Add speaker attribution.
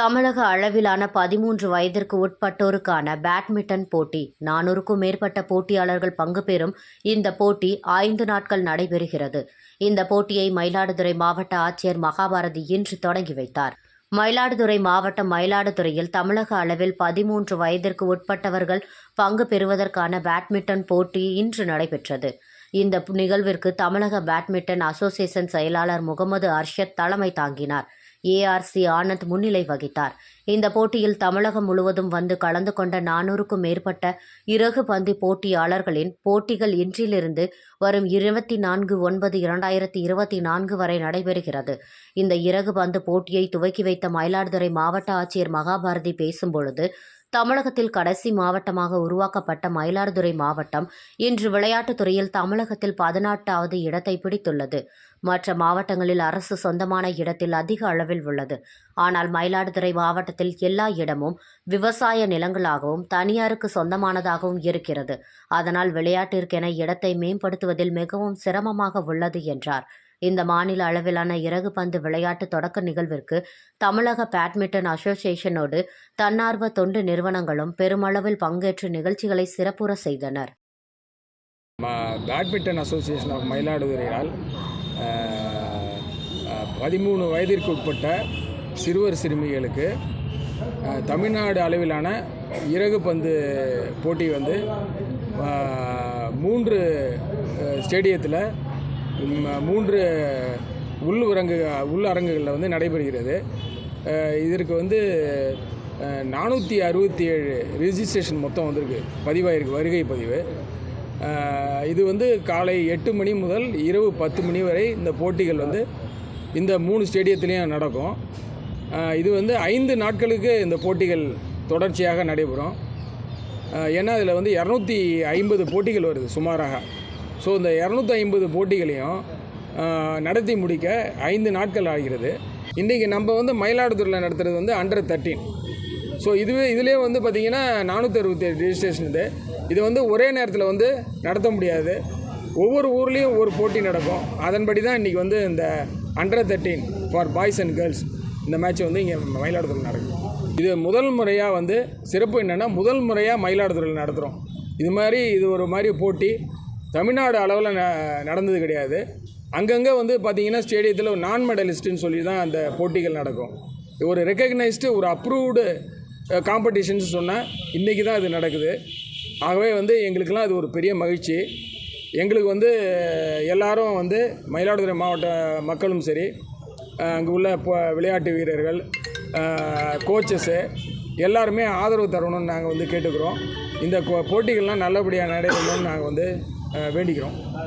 Speaker 1: தமிழக அளவிலான பதிமூன்று வயதிற்கு உட்பட்டோருக்கான பேட்மிண்டன் போட்டி. நானூறுக்கும் மேற்பட்ட போட்டியாளர்கள் பங்கு பெறும் இந்த போட்டி ஐந்து நாட்கள் நடைபெறுகிறது. இந்த போட்டியை மயிலாடுதுறை மாவட்ட ஆட்சியர் மகாபாரதி இன்று தொடங்கி வைத்தார். மயிலாடுதுறை மாவட்டம் மயிலாடுதுறையில் தமிழக அளவில் பதிமூன்று வயதிற்கு உட்பட்டவர்கள் பங்கு பெறுவதற்கான பேட்மிண்டன் போட்டி இன்று நடைபெற்றது. இந்த நிகழ்விற்கு தமிழக பேட்மிண்டன் அசோசியேஷன் செயலாளர் முகமது அர்ஷத் தலைமை தாங்கினார். ஏஆர்சி ஆனந்த் முன்னிலை வகித்தார். இந்த போட்டியில் தமிழகம் முழுவதும் வந்து கலந்து கொண்ட நானூறுக்கும் மேற்பட்ட இறகு பந்து போட்டியாளர்களின் போட்டிகள் இன்றிலிருந்து வரும் இருபத்தி நான்கு ஒன்பது இரண்டாயிரத்தி இருபத்தி நான்கு வரை நடைபெறுகிறது. இந்த இறகு பந்து போட்டியை துவக்கி வைத்த மயிலாடுதுறை மாவட்ட ஆட்சியர் மகாபாரதி பேசும்பொழுது தமிழகத்தில் கடைசி மாவட்டமாக உருவாக்கப்பட்ட மயிலாடுதுறை மாவட்டம் இன்று விளையாட்டுத் துறையில் தமிழகத்தில் பதினெட்டாவது இடத்தை பிடித்துள்ளது. மற்ற மாவட்டங்களில் அரசு சொந்தமான இடத்தில் அதிக அளவில் உள்ளது. ஆனால் மயிலாடுதுறை மாவட்டத்தில் எல்லா இடமும் விவசாய நிலங்களாகவும் தனியாருக்கு சொந்தமானதாகவும் இருக்கிறது. அதனால் விளையாட்டிற்கென இடத்தை மேம்படுத்துவதில் மிகவும் சிரமமாக உள்ளது என்றார். இந்த மாநில அளவிலான இறகு பந்து விளையாட்டு தொடக்க நிகழ்விற்கு தமிழக பேட்மிண்டன் அசோசியேஷனோடு தன்னார்வ தொண்டு நிறுவனங்களும் பெருமளவில் பங்கேற்று நிகழ்ச்சிகளை சிறப்புற செய்தனர்.
Speaker 2: பேட்மிண்டன் அசோசியேஷன் ஆஃப் மயிலாடுதுறையால் பதிமூணு வயதிற்கு உட்பட்ட சிறுவர் சிறுமிகளுக்கு தமிழ்நாடு அளவிலான இறகு பந்து போட்டி வந்து மூன்று ஸ்டேடியத்தில் மூன்று உள் அரங்கு உள் அரங்குகளில் வந்து நடைபெறுகிறது. இதற்கு வந்து நானூற்றி அறுபத்தி ஏழு ரிஜிஸ்ட்ரேஷன் மொத்தம் வந்திருக்கு. பதிவாயிருக்கு வருகை பதிவு. இது வந்து காலை எட்டு மணி முதல் இரவு பத்து மணி வரை இந்த போட்டிகள் வந்து இந்த மூணு ஸ்டேடியத்துலேயும் நடக்கும். இது வந்து ஐந்து நாட்களுக்கு இந்த போட்டிகள் தொடர்ச்சியாக நடைபெறும். ஏன்னா அதில் வந்து இரநூத்தி ஐம்பது போட்டிகள் வருது சுமாராக. ஸோ இந்த இரநூத்தி ஐம்பது போட்டிகளையும் நடத்தி முடிக்க ஐந்து நாட்கள் ஆகிறது. இன்றைக்கி நம்ம வந்து மயிலாடுதுறையில் நடத்துகிறது வந்து அண்டர் தேர்ட்டீன் ஸோ இதுவே இதிலே வந்து பார்த்திங்கன்னா நானூற்றி அறுபத்தி ஏழு ரிஜிஸ்ட்ரேஷன் இது. இது வந்து ஒரே நேரத்தில் வந்து நடத்த முடியாது. ஒவ்வொரு ஊர்லேயும் ஒரு போட்டி நடக்கும். அதன்படி தான் இன்றைக்கி வந்து இந்த under thirteen for boys and girls இந்த மேட்ச் வந்து இங்கே மயிலாடுதுறை நடக்கும் இது முதல் முறையாக வந்து சிறப்பு என்னென்னா முதல் முறையாக மயிலாடுதுறையில் நடத்துகிறோம் இது மாதிரி இது ஒரு மாதிரி போட்டி. தமிழ்நாடு அளவில் ந நடந்தது கிடையாது. அங்கங்கே வந்து பார்த்திங்கன்னா ஸ்டேடியத்தில் ஒரு நான் மெடலிஸ்ட்டுன்னு சொல்லி தான் அந்த போட்டிகள் நடக்கும். ஒரு ரெக்கக்னைஸ்டு ஒரு அப்ரூவ்டு காம்படிஷன்ஸ் சொன்னால் இன்றைக்கி தான் இது நடக்குது. ஆகவே வந்து எங்களுக்கெல்லாம் அது ஒரு பெரிய மகிழ்ச்சி. எங்களுக்கு வந்து எல்லாரும் வந்து மயிலாடுதுறை மாவட்ட மக்களும் சரி அங்கே உள்ள இப்போ விளையாட்டு வீரர்கள் கோச்சஸ்ஸு எல்லாருமே ஆதரவு தரணும்னு நாங்கள் வந்து கேட்டுக்கிறோம். இந்த கோ- போட்டிகள்லாம் நல்லபடியாக நடைபெறணும்னு நாங்கள் வந்து வேண்டிக்கிறோம்.